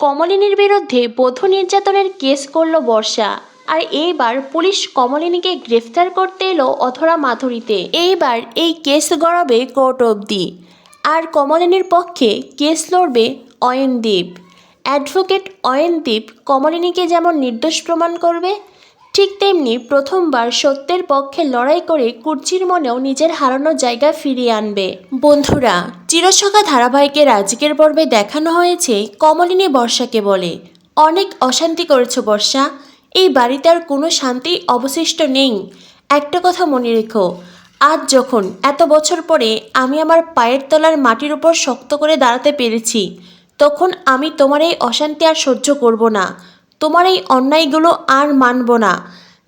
কমলিনীর বিরুদ্ধে বধূ নির্যাতনের কেস করল বর্ষা। আর এইবার পুলিশ কমলিনীকে গ্রেফতার করতে এলো অথরা মাধুরীতে। এইবার এই কেস গড়াবে কোর্ট অব্দি আর কমলিনীর পক্ষে কেস লড়বে অয়নদীপ। অ্যাডভোকেট অয়নদীপ কমলিনীকে যেমন নির্দোষ প্রমাণ করবে ঠিক তেমনি প্রথমবার সত্যের পক্ষে লড়াই করে কুর্চির মনেও নিজের হারানো জায়গা ফিরিয়ে আনবে। বন্ধুরা, চিরসখা ধারাবাহিকের আজকের পর্বে দেখানো হয়েছে কমলিনী বর্ষাকে বলে। অনেক অশান্তি করেছ বর্ষা। এই বাড়িতে আর কোনো শান্তি অবশিষ্ট নেই। একটা কথা মনে রেখো, আজ যখন এত বছর পরে আমি আমার পায়ের তলার মাটির উপর শক্ত করে দাঁড়াতে পেরেছি, তখন আমি তোমার এই অশান্তি আর সহ্য করব না। তোমার এই অন্যায়গুলো আর মানব না।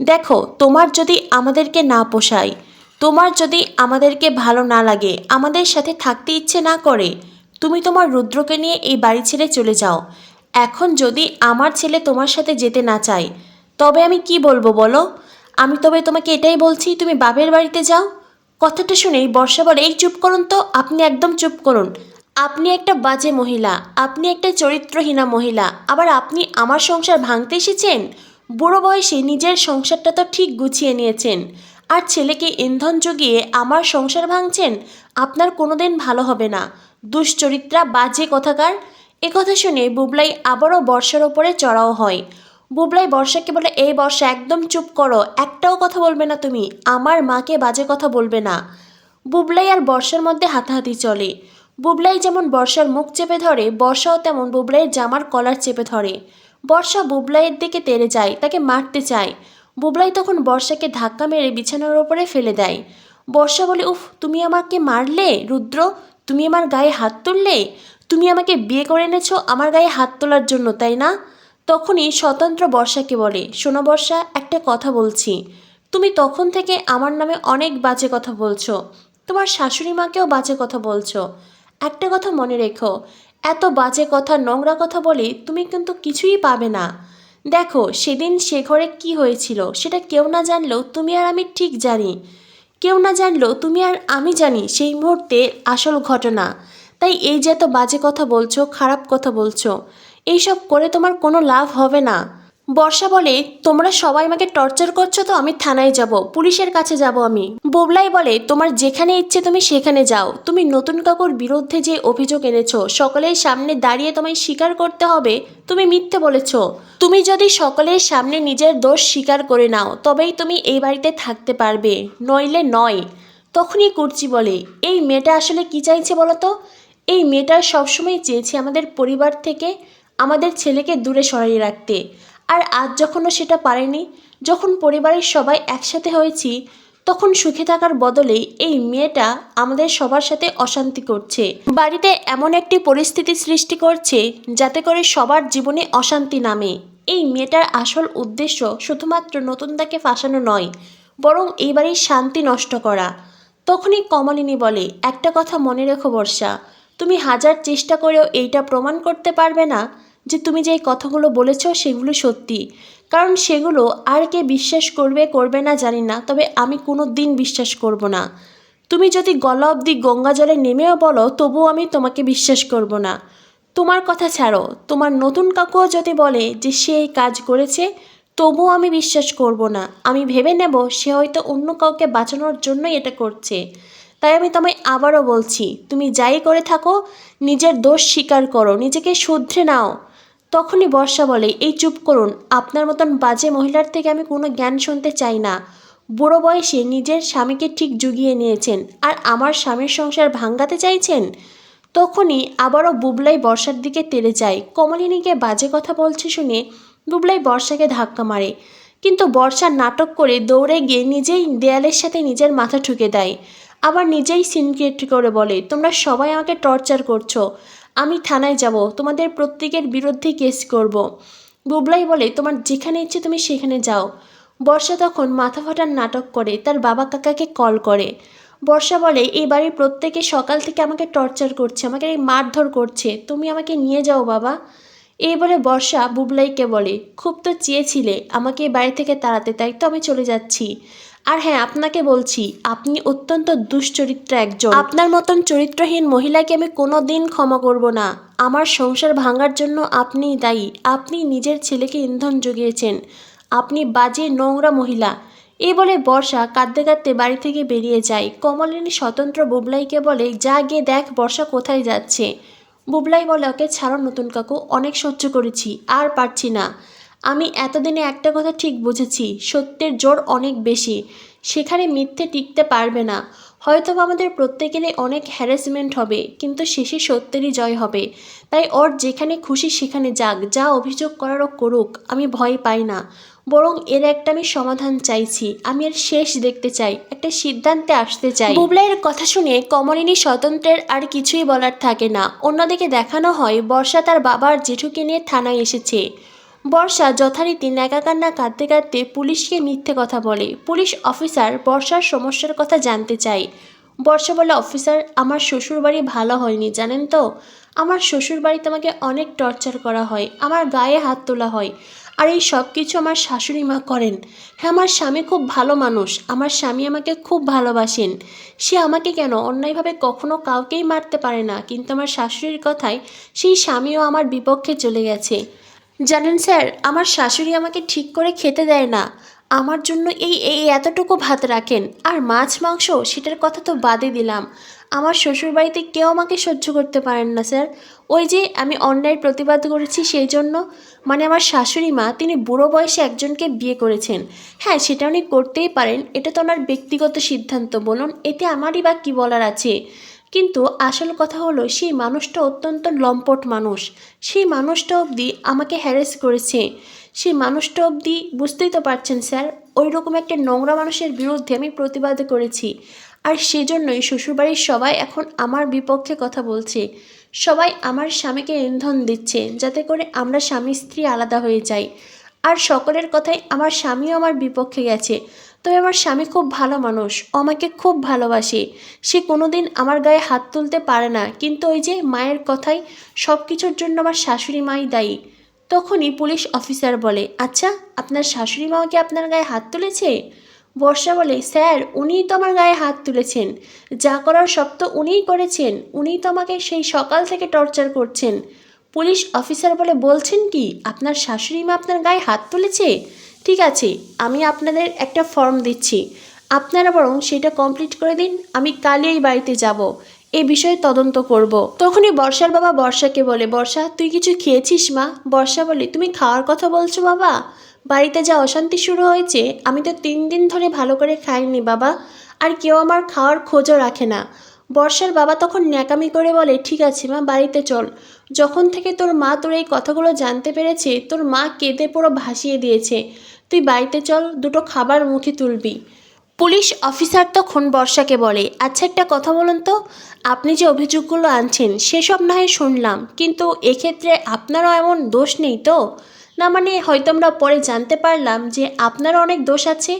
দেখো, তোমার যদি আমাদেরকে না পোষায়, তোমার যদি আমাদেরকে ভালো না লাগে, আমাদের সাথে থাকতে ইচ্ছে না করে, তুমি তোমার রুদ্রকে নিয়ে এই বাড়ি ছেড়ে চলে যাও। এখন যদি আমার ছেলে তোমার সাথে যেতে না চায়, তবে আমি কি বলব বলো? আমি তবে তোমাকে এটাই বলছি, তুমি বাপের বাড়িতে যাও। কথাটা শুনেই বর্ষা বলে, এই চুপ করুন তো, আপনি একদম চুপ করুন। আপনি একটা বাজে মহিলা, আপনি একটা চরিত্রহীনা মহিলা, আবার আপনি আমার সংসার ভাঙতে এসেছেন? বুড়ো বয়সে নিজের সংসারটা তো ঠিক গুছিয়ে নিয়েছেন। আর ছেলেকে ইন্ধন জুগিয়ে আমার সংসার ভাঙছেন, আপনার কোনোদিন ভালো হবে না। দুশ্চরিত্রা বাজে কথাকার। এ কথা শুনে বুবলাই আবারও বর্ষার ওপরে চড়াও হয়। বুবলাই বর্ষাকে বলে, এই বর্ষা, একদম চুপ করো, একটাও কথা বলবে না তুমি। আমার মাকে বাজে কথা বলবে না। বুবলাই আর বর্ষার মধ্যে হাতাহাতি চলে। বুবলাই যেমন বর্ষার মুখ চেপে ধরে, বর্ষাও তেমন বুবলাইয়ের জামার কলার চেপে ধরে। বর্ষা বুবলাইয়ের দিকে তেড়ে যায়, তাকে মারতে চায়। বুবলাই তখন বর্ষাকে ধাক্কা মেরে বিছানার ওপরে ফেলে দেয়। বর্ষা বলে, উফ, তুমি আমাকে মারলে? রুদ্র, তুমি আমার গায়ে হাত তুললে? তুমি আমাকে বিয়ে করে এনেছো আমার গায়ে হাত তোলার জন্য, তাই না? তখনই স্বতন্ত্র বর্ষাকে বলে, শোনো বর্ষা, একটা কথা বলছি। তুমি তখন থেকে আমার নামে অনেক বাজে কথা বলছো। তোমার শাশুড়ি মাকেও বাজে কথা বলছো। একটা কথা মনে রেখো, এত বাজে কথা, নোংরা কথা বলে তুমি কিন্তু কিছুই পাবে না। দেখো, সেদিন সে ঘরে কি হয়েছিল, সেটা কেউ না জানলেও তুমি আর আমি ঠিক জানি। কেউ না জানলেও তুমি আর আমি জানি সেই মুহূর্তে আসল ঘটনা। তাই এই যে এত বাজে কথা বলছো, খারাপ কথা বলছো, এইসব করে তোমার কোনো লাভ হবে না। বর্ষা বলে, তোমরা সবাই আমাকে টর্চার করছ তো আমি থানায় যাব, পুলিশের কাছে যাব আমি। বুবলাই বলে, তোমার যেখানে ইচ্ছে তুমি সেখানে যাও। তুমি নতুন কাকুর বিরুদ্ধে যে অভিযোগ এনেছো, সকলের সামনে দাঁড়িয়ে তোমায় স্বীকার করতে হবে, তুমি মিথ্যে বলেছ। তুমি যদি সকলের সামনে নিজের দোষ স্বীকার করে নাও, তবেই তুমি এই বাড়িতে থাকতে পারবে। নইলে নয়। তখনই কুর্চি বলে, এই মেয়েটা আসলে কি চাইছে বলো তো? এই মেয়েটা সবসময় চেয়েছে আমাদের পরিবার থেকে আমাদের ছেলেকে দূরে সরিয়ে রাখতে। আর আজ যখনও সেটা পারেনি, যখন পরিবারের সবাই একসাথে হয়েছি, তখন সুখে থাকার বদলে এই মেয়েটা আমাদের সবার সাথে অশান্তি করছে। বাড়িতে এমন একটি পরিস্থিতি সৃষ্টি করছে, যাতে করে সবার জীবনে অশান্তি নামে। এই মেয়েটার আসল উদ্দেশ্য শুধুমাত্র নতুন তাকে ফাঁসানো নয়, বরং এই বাড়ির শান্তি নষ্ট করা। তখনই কমলিনী বলে, একটা কথা মনে রেখো বর্ষা, তুমি হাজার চেষ্টা করেও এইটা প্রমাণ করতে পারবে না যে তুমি যে কথাগুলো বলেছ সেগুলো সত্যি। কারণ সেগুলো আর কে বিশ্বাস করবে করবে না জানি না, তবে আমি কোনো দিন বিশ্বাস করব না। তুমি যদি গলা অবধি গঙ্গা জলে নেমেও বলো, তবুও আমি তোমাকে বিশ্বাস করব না। তোমার কথা ছাড়ো, তোমার নতুন কাকুও যদি বলে যে সে এই কাজ করেছে, তবুও আমি বিশ্বাস করব না। আমি ভেবে নেব সে হয়তো অন্য কাউকে বাঁচানোর জন্যই এটা করছে। তাই আমি তোমায় আবারও বলছি, তুমি যাই করে থাকো, নিজের দোষ স্বীকার করো, নিজেকে শুধরে নাও। তখনই বর্ষা বলে, এই চুপ করুন, আপনার মতন বাজে মহিলার থেকে আমি কোনো জ্ঞান শুনতে চাই না। বুড়ো বয়সে নিজের স্বামীকে ঠিক জুগিয়ে নিয়েছেন, আর আমার স্বামীর সংসার ভাঙ্গাতে চাইছেন? তখনই আবারও বুবলাই বর্ষার দিকে তেড়ে যায়। কমলিনীকে বাজে কথা বলছে শুনে বুবলাই বর্ষাকে ধাক্কা মারে। কিন্তু বর্ষা নাটক করে দৌড়ে গিয়ে নিজেই দেয়ালের সাথে নিজের মাথা ঠুকে দেয়। আবার নিজেই সিনক্রিয়েট করে বলে, তোমরা সবাই আমাকে টর্চার করছ। আমি থানায় যাব, তোমাদের প্রত্যেকের বিরুদ্ধে কেস করব। বুবলাই বলে, তোমার যেখানে ইচ্ছে তুমি সেখানে যাও। বর্ষা তখন মাথা ফাটার নাটক করে, তার বাবা কাকাকে কল করে। বর্ষা বলে, এই বাড়ির প্রত্যেকে সকাল থেকে আমাকে টর্চার করছে, আমাকে মারধর করছে, তুমি আমাকে নিয়ে যাও বাবা। এই বলে বর্ষা বুবলাইকে বলে, খুব তো চেয়েছিলে আমাকে এই বাড়ি থেকে তাড়াতে, তাই তো আমি চলে যাচ্ছি। আর হ্যাঁ আপনাকে বলছি, আপনি অত্যন্ত দুশ্চরিত্র একজন। আপনার মতন চরিত্রহীন মহিলাকে আমি কোনো দিন ক্ষমা করব না। আমার সংসার ভাঙার জন্য আপনিই দায়ী। আপনি নিজের ছেলেকে ইন্ধন জুগিয়েছেন। আপনি বাজে, নোংরা মহিলা। এই বলে বর্ষা কাঁদতে কাঁদতে বাড়ি থেকে বেরিয়ে যায়। কমলিনী স্বতন্ত্র বুবলাইকে বলে, যা গিয়ে দেখ, বর্ষা কোথায় যাচ্ছে? বুবলাই বলে, ওকে ছাড়ো নতুন কাকু, অনেক সহ্য করেছি, আর পারছি না। আমি এতদিনে একটা কথা ঠিক বুঝেছি, সত্যের জোর অনেক বেশি। সেখানে মিথ্যে টিকতে পারবে না। হয়তো আমাদের প্রত্যেকেরই অনেক হ্যারাসমেন্ট হবে, কিন্তু শেষে সত্যেরই জয় হবে। তাই ওর যেখানে খুশি সেখানে যাক, যা অভিযোগ করারও করুক, আমি ভয় পাই না। বরং এর একটা আমি সমাধান চাইছি, আমি এর শেষ দেখতে চাই, একটা সিদ্ধান্তে আসতে চাই। বুবলাইয়ের কথা শুনে কমলিনী স্বতন্ত্রের আর কিছুই বলার থাকে না। অন্যদিকে দেখানো হয়, বর্ষা তার বাবার জেঠুকে নিয়ে থানায় এসেছে। বর্ষা যথারীতি ন্যাকাকান্না কাঁদতে কাঁদতে পুলিশকে মিথ্যে কথা বলে। পুলিশ অফিসার বর্ষার সমস্যার কথা জানতে চায়। বর্ষা বলে, অফিসার, আমার শ্বশুর বাড়ি ভালো হয়নি, জানেন তো? আমার শ্বশুর বাড়িতে আমাকে অনেক টর্চার করা হয়, আমার গায়ে হাত তোলা হয়। আর এই সব কিছু আমার শাশুড়ি মা করেন। হ্যাঁ আমার স্বামী খুব ভালো মানুষ, আমার স্বামী আমাকে খুব ভালোবাসেন। সে আমাকে কেন, অন্যায়ভাবে কখনো কাউকেই মারতে পারে না। কিন্তু আমার শাশুড়ির কথায় সেই স্বামীও আমার বিপক্ষে চলে গেছে। জানেন স্যার, আমার শাশুড়ি আমাকে ঠিক করে খেতে দেয় না। আমার জন্য এই এই এতটুকু ভাত রাখেন। আর মাছ, মাংস, সেটার কথা তো বাদই দিলাম। আমার শ্বশুরবাড়িতে কেউ আমাকে সহ্য করতে পারেন না, স্যার। ওই যে আমি অন্যায় প্রতিবাদ করেছি সেই জন্য। মানে আমার শাশুড়ি মা, তিনি বুড়ো বয়সে একজনকে বিয়ে করেছেন। হ্যাঁ সেটা উনি করতেই পারেন। এটা তো ওনার ব্যক্তিগত সিদ্ধান্ত, বলুন। এতে আমারই বা কী বলার আছে? কিন্তু আসল কথা হলো, সেই মানুষটা অত্যন্ত লম্পট মানুষ। সেই মানুষটা অবধি আমাকে হ্যারেস করেছে। সেই মানুষটা অবধি বুঝতেই তো পারছেন স্যার ওই রকম একটা নোংরা মানুষের বিরুদ্ধে আমি প্রতিবাদ করেছি। আর সেজন্যই শ্বশুরবাড়ির সবাই এখন আমার বিপক্ষে কথা বলছে। সবাই আমার স্বামীকে ইন্ধন দিচ্ছে, যাতে করে আমরা স্বামী স্ত্রী আলাদা হয়ে যাই। আর সকলের কথাই আমার স্বামীও আমার বিপক্ষে গেছে। তবে আমার স্বামী খুব ভালো মানুষ। আমাকে খুব ভালোবাসে। সে কোনোদিন আমার গায়ে হাত তুলতে পারে না। কিন্তু ওই যে মায়ের কথাই সব কিছুর জন্য আমার শাশুড়ি মাই দায়ী। তখনই পুলিশ অফিসার বলে আচ্ছা আপনার শাশুড়ি মাও কি আপনার গায়ে হাত তুলেছে? বর্ষা বলে, স্যার, উনিই তো আমার গায়ে হাত তুলেছেন। যা করার সব তো উনিই করেছেন। উনিই তো আমাকে সেই সকাল থেকে টর্চার করছেন। পুলিশ অফিসার বলে, বলছেন কি, আপনার শাশুড়ি মা আপনার গায়ে হাত তুলেছে? ঠিক আছে, আমি আপনাদের একটা ফর্ম দিচ্ছি। আপনারা বরং সেটা কমপ্লিট করে দিন, আমি কালই এই বাড়িতে যাব। এ বিষয়ে তদন্ত করব। তখনই বর্ষার বাবা বর্ষাকে বলে, বর্ষা, তুই কিছু খেয়েছিস মা? বর্ষা বলে, তুমি খাওয়ার কথা বলছো বাবা? বাড়িতে যা অশান্তি শুরু হয়েছে, আমি তো তিন দিন ধরে ভালো করে খাইনি বাবা। আর কেউ আমার খাওয়ার খোঁজও রাখে না। বর্ষার বাবা তখন ন্যাকামি করে বলে, ঠিক আছে মা, বাড়িতে চল। যখন থেকে তোর মা তোর এই কথাগুলো জানতে পেরেছে, তোর মা কেঁদে পুরো ভাসিয়ে দিয়েছে। তুই বাড়িতে চল, দুটো খাবার মুখে তুলবি। পুলিশ অফিসার তখন বর্ষাকে বলে আচ্ছা একটা কথা বলুন তো। আপনি যে অভিযোগগুলো আনছেন, সেসব না হয় শুনলাম। কিন্তু এক্ষেত্রে আপনারও এমন দোষ নেই তো? না মানে হয়তো আমরা পরে জানতে পারলাম যে আপনারও অনেক দোষ আছে।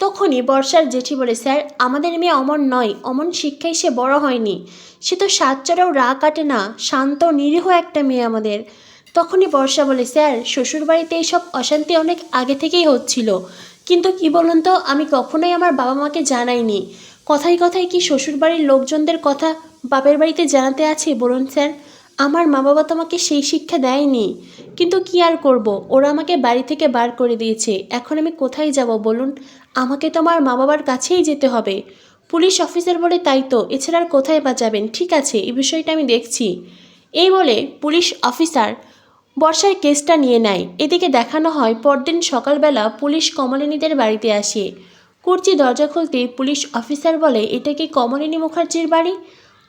তখনই বর্ষার জেঠি বলে, স্যার, আমাদের মেয়ে অমন নয়, অমন শিক্ষায় সে বড় হয়নি। সে তো সাতচরেও রা কাটে না, শান্ত নিরীহ একটা মেয়ে আমাদের। তখনই বর্ষা বলে, স্যার, শ্বশুরবাড়িতে এইসব অশান্তি অনেক আগে থেকেই হচ্ছিল। কিন্তু কি বলুন তো, আমি কখনোই আমার বাবা মাকে জানাইনি। কথায় কথায় কি শ্বশুরবাড়ির লোকজনদের কথা বাপের বাড়িতে জানাতে আছে, বলুন স্যার? আমার মা বাবা তো আমাকে সেই শিক্ষা দেয়নি। কিন্তু কি আর করব? ওরা আমাকে বাড়ি থেকে বার করে দিয়েছে। এখন আমি কোথায় যাব বলুন? আমাকে তো আমার মা বাবার কাছেই যেতে হবে। পুলিশ অফিসার বলে তাই তো, এছাড়া আর কোথায় বা যাবেন ঠিক আছে, এই বিষয়টা আমি দেখছি। এই বলে পুলিশ অফিসার বর্ষার কেসটা নিয়ে নেয়। এদিকে দেখানো হয়, পরদিন সকালবেলা পুলিশ কমলিনীদের বাড়িতে আসে। কুর্চি দরজা খুলতে পুলিশ অফিসার বলে, এটা কি কমলিনী মুখার্জির বাড়ি?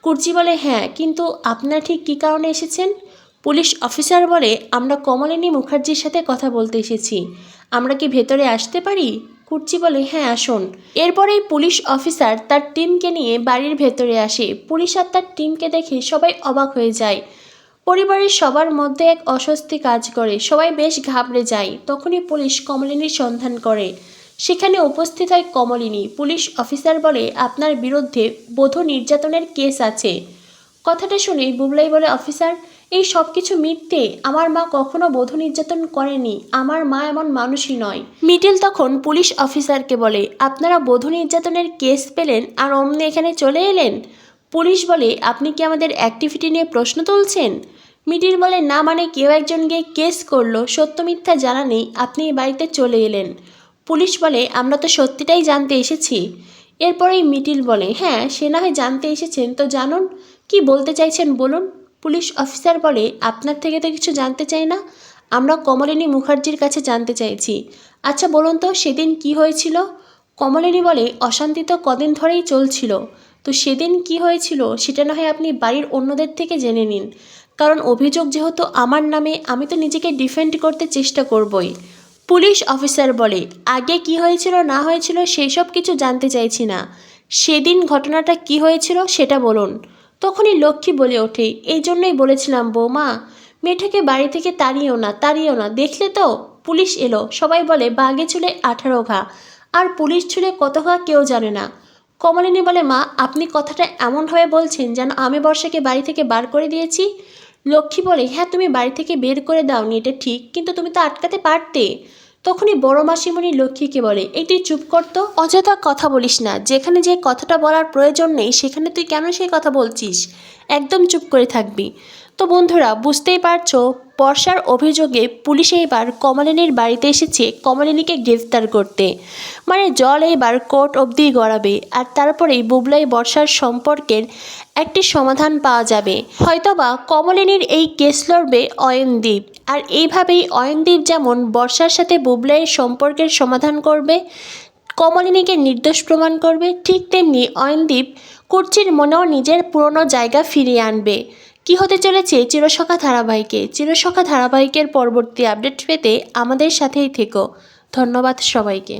কুর্চি বলে হ্যাঁ কিন্তু আপনারা ঠিক কী কারণে এসেছেন? পুলিশ অফিসার বলে, আমরা কমলিনী মুখার্জির সাথে কথা বলতে এসেছি। আমরা কি ভেতরে আসতে পারি? কুর্চি বলে হ্যাঁ আসুন। এরপরেই পুলিশ অফিসার তার টিমকে নিয়ে বাড়ির ভেতরে আসে। পুলিশ আর তার টিমকে দেখে সবাই অবাক হয়ে যায়। পরিবারের সবার মধ্যে এক অস্বস্তি কাজ করে। সবাই বেশ ঘাবড়ে যায়। তখনই পুলিশ কমলিনীর সন্ধান করে। সেখানে উপস্থিত হয় কমলিনী। পুলিশ অফিসার বলে, আপনার বিরুদ্ধে বধূ নির্যাতনের কেস আছে। কথাটা শুনে বুবলাই বলে, অফিসার, এই সব কিছু মিথ্যে আমার মা কখনো বধূ নির্যাতন করেনি। আমার মা এমন মানুষই নয়। মিডিল তখন পুলিশ অফিসারকে বলে, আপনারা বধূ নির্যাতনের কেস পেলেন আর অমনি এখানে চলে এলেন? পুলিশ বলে, আপনি কি আমাদের অ্যাক্টিভিটি নিয়ে প্রশ্ন তুলছেন? মিডিল বলে, না মানে কেউ একজন গিয়ে কেস করল। সত্য মিথ্যা জানা নেই। আপনি এই বাড়িতে চলে এলেন। পুলিশ বলে, আমরা তো সত্যিটাই জানতে এসেছি। এরপরেই মিটিল বলে হ্যাঁ সে না হয় জানতে এসেছেন, তো জানুন। কি বলতে চাইছেন বলুন? পুলিশ অফিসার বলে, আপনার থেকে তো কিছু জানতে চাই না। আমরা কমলিনী মুখার্জির কাছে জানতে চাইছি। আচ্ছা বলুন তো, সেদিন কি হয়েছিল? কমলিনী বলে, অশান্তি তো কদিন ধরেই চলছিল। তো সেদিন কি হয়েছিল, সেটা না হয় আপনি বাড়ির অন্যদের থেকে জেনে নিন। কারণ অভিযোগ যেহেতু আমার নামে, আমি তো নিজেকে ডিফেন্ড করতে চেষ্টা করবই। পুলিশ অফিসার বলে, আগে কি হয়েছিল, না হয়েছিল সেই সব কিছু জানতে চাইছি না। সেদিন ঘটনাটা কি হয়েছিল, সেটা বলুন। তখনই লক্ষ্মী বলে ওঠে, এই জন্যই বলেছিলাম বৌমা, মেয়েটাকে বাড়ি থেকে তাড়িয়েও না তাড়িয়েও না। দেখলে তো? পুলিশ এলো, সবাই বলে বাঘে চুলে আঠারো ঘা, আর পুলিশ ছুলে কত ঘা কেউ জানে না। কমলিনী বলে, মা, আপনি কথাটা এমনভাবে বলছেন যেন আমি বর্ষাকে বাড়ি থেকে বার করে দিয়েছি? লক্ষ্মী বলে হ্যাঁ তুমি বাড়ি থেকে বের করে দাওনি, এটা ঠিক, কিন্তু তুমি তো আটকাতে পারতে। তখনই বড় মাসিমণি লক্ষ্মীকে বলে তুই চুপ করতো অযথা কথা বলিস না। যেখানে যে কথাটা বলার প্রয়োজন নেই, সেখানে তুই কেন সেই কথা বলছিস? একদম চুপ করে থাকবি। তো বন্ধুরা, বুঝতেই পারছ, বর্ষার অভিযোগে পুলিশ এইবার কমলিনীর বাড়িতে এসেছে কমলিনীকে গ্রেফতার করতে। মানে জল এইবার কোর্ট অবধি গড়াবে, আর তারপরেই বুবলাই বর্ষার সম্পর্কের একটি সমাধান পাওয়া যাবে। হয়তোবা কমলিনীর এই কেস লড়বে অয়নদীপ। আর এইভাবেই অয়নদীপ যেমন বর্ষার সাথে বুবলাইয়ের সম্পর্কের সমাধান করবে, কমলিনীকে নির্দোষ প্রমাণ করবে, ঠিক তেমনি অয়নদীপ কুর্চির মনেও নিজের পুরনো জায়গা ফিরিয়ে আনবে। কি হতে চলেছে চিরসখা ধারাবাহিকে? চিরসখা ধারাবাহিকের পরবর্তী আপডেট পেতে আমাদের সাথেই থেকো। ধন্যবাদ সবাইকে।